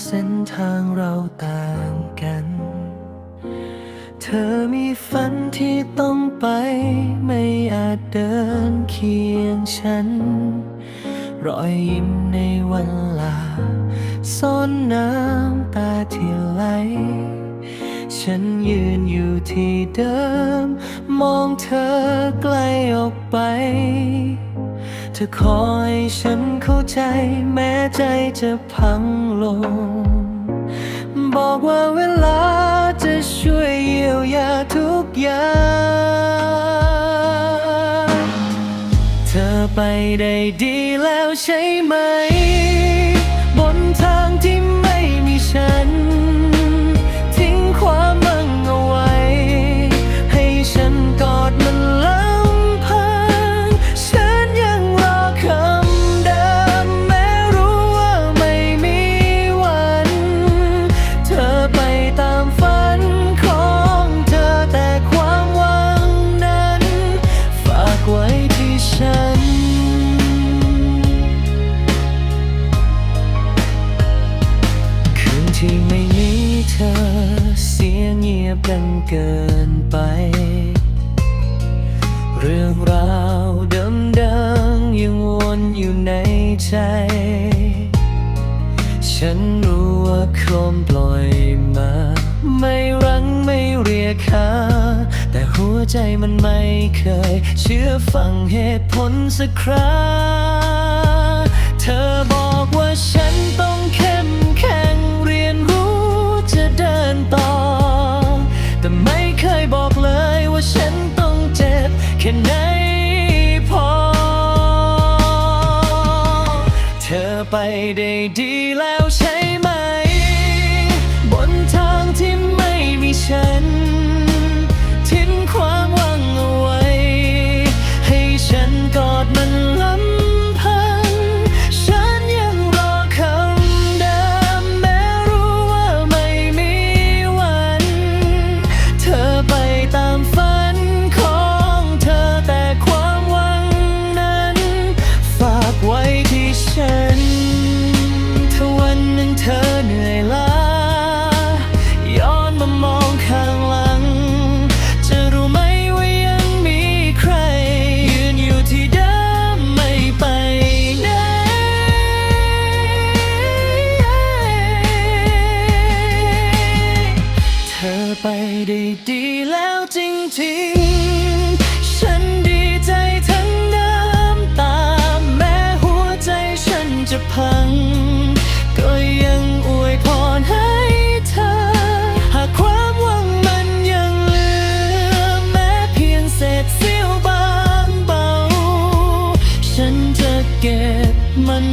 เส้นทางเราต่างกัน เธอมีฝันที่ต้องไป ไม่อาจเดินเคียงฉัน รอยยิ้มในวันลาซ่อนน้ำตาที่ไหล ฉันยืนอยู่ที่เดิม มองเธอไกลออกไป เธอคอยฉันเข้าใจแม้ใจจะพังลง บอกว่าเวลาจะช่วยเยียวยาทุกอย่างเธอไปได้ดีแล้วใช่ไหม บนทางที่ไม่มีฉัน ยงเงียบดังเกินไป เรื่องราวเดิมๆยังวนอยู่ในใจ ฉันรู้ว่าคงปล่อยมา ไม่รั้งไม่เรียกหาแต่หัวใจมันไม่เคย เชื่อฟังเหตุผลสักคราเธอ ไปได้ดีแล้วใช่ไหม บนทางที่ไม่มีฉัน ได้ดีแล้วจริงๆ ฉันดีใจทั้งน้ำตา แม้หัวใจฉันจะพัง ก็ยังอวยพรให้เธอ หากความหวังมันยังเหลือ แม้เพียงเศษเสี้ยวบางเบา ฉันจะเก็บมัน